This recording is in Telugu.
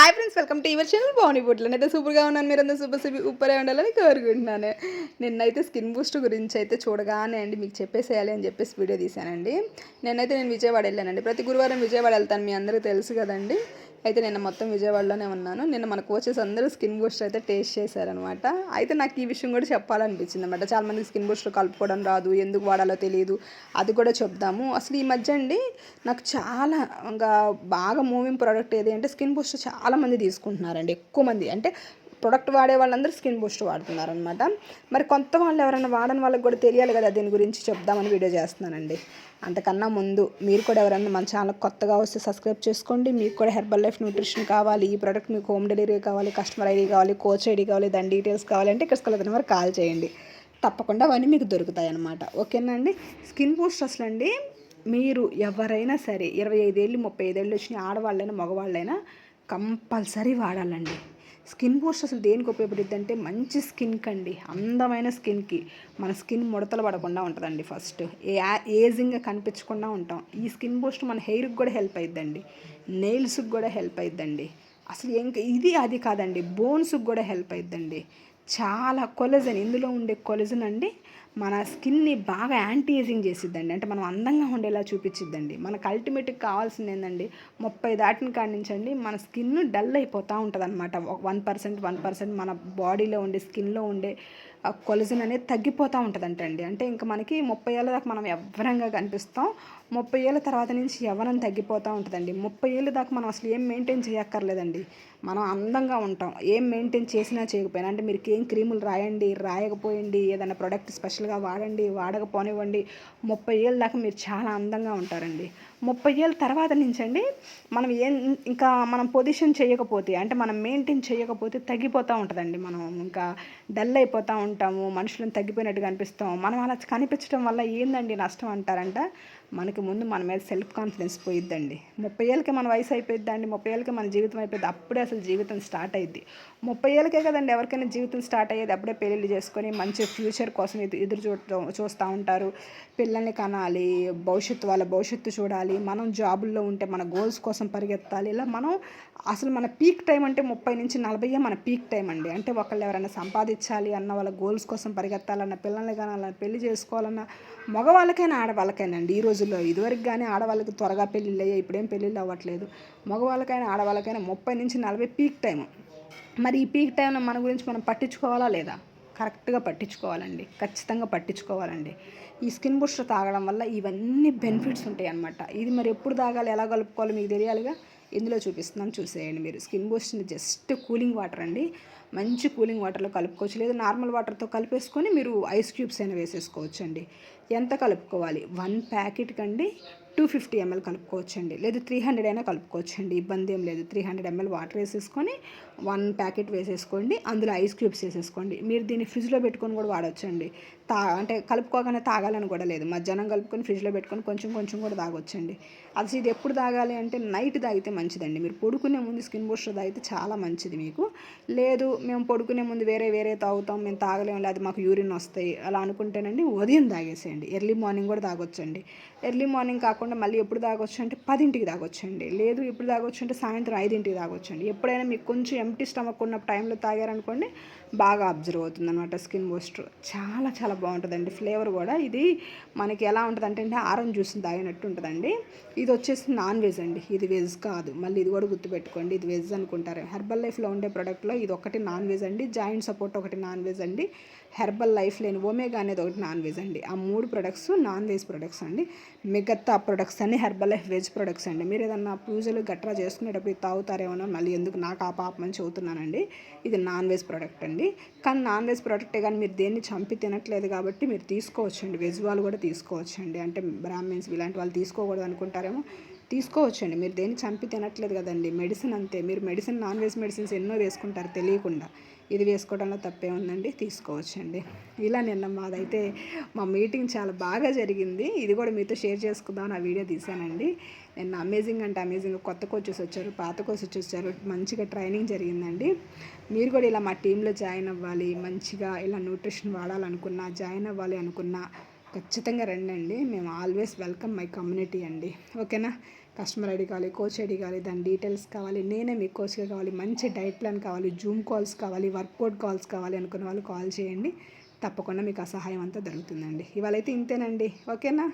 Hi friends welcome to your channel బాగుంది అయితే సూపర్గా ఉన్నాను. మీరు అందరూ సూపర్ సూపర్ ఉప్పరే ఉండాలని కోరుకుంటున్నాను. నిన్నైతే స్కిన్ బూస్ట్ గురించి అయితే చూడగానే అండి మీకు చెప్పేసేయాలి అని చెప్పేసి వీడియో తీశానండి. నేనైతే నేను విజయవాడ వెళ్ళానండి. ప్రతి గురువారం విజయవాడ వెళ్తాను మీ అందరికీ తెలుసు కదండి. అయితే నేను మొత్తం విజయవాడలోనే ఉన్నాను. నిన్న మన కోచెస్ అందరూ స్కిన్ బూస్టర్ అయితే టేస్ట్ చేశారనమాట అయితే నాకు ఈ విషయం కూడా చెప్పాలనిపించింది అనమాట చాలా మంది స్కిన్ బూస్టర్ కలుపుకోవడం రాదు ఎందుకు వాడాలో తెలియదు అది కూడా చెప్దాము. అసలు ఈ మధ్య అండి నాకు చాలా ఇంకా బాగా మూవింగ్ ప్రోడక్ట్ ఏది అంటే స్కిన్ బూస్టర్ చాలామంది తీసుకుంటున్నారండి. ఎక్కువ మంది. అంటే ప్రొడక్ట్ వాడే వాళ్ళందరూ స్కిన్ బూస్ట్ వాడుతున్నారనమాట మరి కొత్త వాళ్ళు ఎవరైనా వాడని వాళ్ళకి కూడా తెలియాలి కదా దీని గురించి చెప్దామని వీడియో చేస్తున్నానండి. అంతకన్నా ముందు మీరు కూడా ఎవరైనా మన ఛానల్ కొత్తగా వస్తే సబ్స్క్రైబ్ చేసుకోండి. మీకు కూడా హెర్బల్ లైఫ్ న్యూట్రిషన్ కావాలి ఈ ప్రోడక్ట్ మీకు హోమ్ డెలివరీ కావాలి కస్టమర్ ఐడి కావాలి కోచ్ ఐడి కావాలి దాని డీటెయిల్స్ కావాలంటే ఇక్కడ స్కల్ వారు కాల్ చేయండి. తప్పకుండా అవన్నీ మీకు దొరుకుతాయి అనమాట ఓకేనా అండి? స్కిన్ బూస్ట్ అసలు అండి మీరు ఎవరైనా సరే ఇరవై ఐదేళ్ళు ముప్పై ఐదేళ్ళు వచ్చిన ఆడవాళ్ళైనా మగవాళ్ళైనా కంపల్సరీ వాడాలండి. స్కిన్ బూస్ట్ అసలు దేనికి ఉపయోగపడుద్ది అంటే మంచి స్కిన్కి అండి. అందమైన స్కిన్కి. మన స్కిన్ ముడతలు పడకుండా ఉంటుందండి ఫస్ట్. ఏ ఏజింగ్గా కనిపించకుండా ఉంటాం. ఈ స్కిన్ బూస్ట్ మన హెయిర్కి కూడా హెల్ప్ అయిద్దండి. నెయిల్స్కి కూడా హెల్ప్ అయిద్దండి. అసలు ఇంకా ఇది అది కాదండి. బోన్స్కి కూడా హెల్ప్ అయిద్దండి. చాలా కొలజన్. ఇందులో ఉండే కొలజన్ అండి. మన స్కిన్ని బాగా యాంటీ ఏజింగ్ చేసిద్దండి. అంటే మనం అందంగా ఉండేలా చూపించిద్దండి మనకు అల్టిమేట్గా కావాల్సింది ఏంటండి ముప్పై దాటిన కాడి నుంచి అండి మన స్కిన్ డల్ అయిపోతూ ఉంటుంది అనమాట వన్ పర్సెంట్ వన్ పర్సెంట్ మన బాడీలో ఉండే స్కిన్లో ఉండే కొలజన్ అనేది తగ్గిపోతూ ఉంటుందంటండి. అంటే ఇంకా మనకి ముప్పై ఏళ్ళ దాకా మనం ఎవ్వరంగా కనిపిస్తాం. ముప్పై ఏళ్ళ తర్వాత నుంచి యవ్వనం తగ్గిపోతూ ఉంటుందండి. ముప్పై ఏళ్ళ దాకా మనం అసలు ఏం మెయింటైన్ చేయక్కర్లేదండి. మనం అందంగా ఉంటాం. ఏం మెయింటైన్ చేసినా చేయకపోయినా అంటే మీరు ఏం క్రీములు రాయండి రాయకపోయండి ఏదైనా ప్రోడక్ట్ స్పెషల్గా వాడండి వాడకపోనివ్వండి. ముప్పై ఏళ్ళ దాకా మీరు చాలా అందంగా ఉంటారండి. ముప్పై ఏళ్ళ తర్వాత నుంచి అండి మనం ఏం ఇంకా మనం పొజిషన్ చేయకపోతే అంటే మనం మెయింటైన్ చేయకపోతే తగ్గిపోతూ ఉంటుందండి మనం. ఇంకా డల్ అయిపోతూ ఉంటాము మనుషులను తగ్గిపోయినట్టుగా అనిపిస్తాం మనం అలా కనిపించడం వల్ల ఏందండి నష్టం అంటారంట? మనకి ముందు మన మీద సెల్ఫ్ కాన్ఫిడెన్స్ పోయిద్దండి. ముప్పై ఏళ్ళకి మన వయసు అయిపోయిద్దండి ముప్పై ఏళ్ళకి మన జీవితం అయిపోయింది అప్పుడే అసలు జీవితం స్టార్ట్ అయ్యిద్ది ముప్పై ఏళ్ళకే కదండి ఎవరికైనా జీవితం స్టార్ట్ అయ్యేది? అప్పుడే పెళ్ళిళ్ళు చేసుకొని మంచి ఫ్యూచర్ కోసం ఎదురు చూ చూస్తూ ఉంటారు. పిల్లల్ని కనాలి భవిష్యత్తు వాళ్ళ భవిష్యత్తు చూడాలి మనం జాబుల్లో ఉంటే మన గోల్స్ కోసం పరిగెత్తాలి. ఇలా మనం అసలు మన పీక్ టైం అంటే ముప్పై నుంచి నలభై మన పీక్ టైం అండి. అంటే ఒకళ్ళు ఎవరైనా సంపాదించాలి అన్న వాళ్ళ గోల్స్ కోసం పరిగెత్తాలన్న పిల్లల్ని కనాలన్న పెళ్ళి చేసుకోవాలన్న మగవాళ్ళకైనా ఆడవాళ్ళకైనా అండి. ఈ రోజుల్లో ఇదివరకు కానీ ఆడవాళ్ళకి త్వరగా పెళ్ళిళ్ళు అయ్యాయి ఇప్పుడేం పెళ్ళిళ్ళు అవ్వట్లేదు. మగవాళ్ళకైనా ఆడవాళ్ళకైనా ముప్పై నుంచి నలభై పీక్ టైం మరి ఈ పీక్ టైంలో మన గురించి మనం పట్టించుకోవాలా లేదా? కరెక్ట్గా పట్టించుకోవాలండి. ఖచ్చితంగా పట్టించుకోవాలండి. ఈ స్కిన్ బూస్టర్ తాగడం వల్ల ఇవన్నీ బెనిఫిట్స్ ఉంటాయి అన్నమాట ఇది మరి ఎప్పుడు తాగాలి ఎలా కలుపుకోవాలో మీకు తెలియాలిగా? ఇందులో చూపిస్తున్నాను చూసేయండి మీరు. స్కిన్ బూస్ట్ని జస్ట్ కూలింగ్ వాటర్ అండి. మంచి కూలింగ్ వాటర్లో కలుపుకోవచ్చు. లేదా నార్మల్ వాటర్తో కలిపేసుకొని మీరు ఐస్ క్యూబ్స్ అయినా వేసేసుకోవచ్చు అండి ఎంత కలుపుకోవాలి? వన్ ప్యాకెట్ కండి టూ ఫిఫ్టీ ఎంఎల్ కలుపుకోవచ్చండి. లేదు త్రీ హండ్రెడ్ అయినా కలుపుకోవచ్చండి. ఇబ్బంది ఏం లేదు. త్రీ హండ్రెడ్ ఎంఎల్ వాటర్ వేసేసుకొని వన్ ప్యాకెట్ వేసేసుకోండి. అందులో ఐస్ క్యూబ్స్ వేసేసుకోండి. మీరు దీన్ని ఫ్రిడ్జ్లో పెట్టుకొని కూడా వాడచ్చండి. తా అంటే కలుపుకోగానే తాగాలని కూడా లేదు. మధ్యాహ్నం కలుపుకొని ఫ్రిడ్జ్లో పెట్టుకొని కొంచెం కొంచెం కూడా తాగొచ్చండి. అది ఇది ఎప్పుడు తాగాలి అంటే నైట్ తాగితే మంచిదండి. మీరు పడుకునే ముందు స్కిన్ బూస్టర్ తాగితే చాలా మంచిది మీకు. లేదు మేము పడుకునే ముందు వేరే వేరే తాగుతాం మేము తాగలేము లేదు మాకు యూరిన్ వస్తాయి అలా అనుకుంటేనండి ఉదయం తాగేసేయండి. ఎర్లీ మార్నింగ్ కూడా తాగొచ్చండి. ఎర్లీ మార్నింగ్ కాకుండా మళ్ళీ ఎప్పుడు తాగొచ్చు అంటే పదింటికి తాగొచ్చండి. లేదు ఎప్పుడు తాగొచ్చు అంటే సాయంత్రం ఐదింటికి తాగొచ్చండి. ఎప్పుడైనా మీకు కొంచెం ఎంటీ స్టమక్ ఉన్న టైంలో తాగారనుకోండి బాగా అబ్జర్వ్ అవుతుంది అనమాట స్కిన్ బూస్టర్ చాలా చాలా బాగుంటుందండి. ఫ్లేవర్ కూడా ఇది మనకి ఎలా ఉంటుందంటే ఆరెంజ్ జ్యూస్ తాగినట్టు ఉంటుందండి. ఇది వచ్చేసి నాన్ వెజ్ అండి. ఇది వెజ్ కాదు. మళ్ళీ ఇది కూడా గుర్తుపెట్టుకోండి. ఇది వెజ్ అనుకుంటారు. హెర్బల్ లైఫ్లో ఉండే ప్రోడక్ట్లో ఇది ఒకటి నాన్ వెజ్ అండి. జాయింట్ సపోర్ట్ ఒకటి నాన్ వెజ్ అండి. హెర్బల్ లైఫ్ లేని ఒమేగా అనేది ఒకటి నాన్ వెజ్ అండి. ఆ మూడు ప్రొడక్ట్స్ నాన్ వెజ్ ప్రొడక్ట్స్ అండి. మిగతా ప్రొడక్ట్స్ అన్ని హెర్బల్ లైఫ్ వెజ్ ప్రొడక్ట్స్ అండి. మీరు ఏదన్నా పూజలు గట్రా చేసుకునేటప్పుడు తాగుతారేమో మళ్ళీ ఎందుకు నాకు ఆ పాప మంచి చెబుతున్నానండి. ఇది నాన్ వెజ్ ప్రోడక్ట్ అండి. కానీ నాన్ వెజ్ ప్రోడక్టే కానీ మీరు దేన్ని చంపి తినట్లేదు కాబట్టి మీరు తీసుకోవచ్చండి. వెజ్ వాళ్ళు కూడా తీసుకోవచ్చండి. అంటే బ్రాహ్మిన్స్ ఇలాంటి వాళ్ళు తీసుకోకూడదు అనుకుంటారేమో. తీసుకోవచ్చండి. మీరు దేన్ని చంపి తినట్లేదు కదండి. మెడిసిన్ అంతే. మీరు మెడిసిన్ నాన్ వెజ్ మెడిసిన్స్ ఎన్నో వేసుకుంటారు తెలియకుండా. ఇది వేసుకోవడంలో తప్పే ఉందండి. తీసుకోవచ్చండి. ఇలా నిన్న మాదైతే మా మీటింగ్ చాలా బాగా జరిగింది. ఇది కూడా మీతో షేర్ చేసుకుందాం ఆ వీడియో తీశానండి. నిన్న అమేజింగ్ అంటే అమేజింగ్ కొత్త కోచెస్ వచ్చారు పాత కోచెస్ వచ్చారు. మంచిగా ట్రైనింగ్ జరిగిందండి. మీరు కూడా ఇలా మా టీంలో జాయిన్ అవ్వాలి మంచిగా ఇలా న్యూట్రిషన్ వాడాలనుకున్నా జాయిన్ అవ్వాలి అనుకున్నా ఖచ్చితంగా రండి అండి మేము ఆల్వేస్ వెల్కమ్ మై కమ్యూనిటీ అండి. ఓకేనా? కస్టమర్ ఐడి కావాలి కోచ్ ఐడి కావాలి దాని డీటెయిల్స్ కావాలి నేనే మీ కోచ్గా కావాలి మంచి డైట్ ప్లాన్ కావాలి జూమ్ కాల్స్ కావాలి వర్కౌట్ కాల్స్ కావాలి అనుకున్న వాళ్ళు కాల్ చేయండి. తప్పకుండా మీకు ఆ సహాయం అంతా దొరుకుతుందండి. ఇవాళ అయితే ఇంతేనండి. ఓకేనా?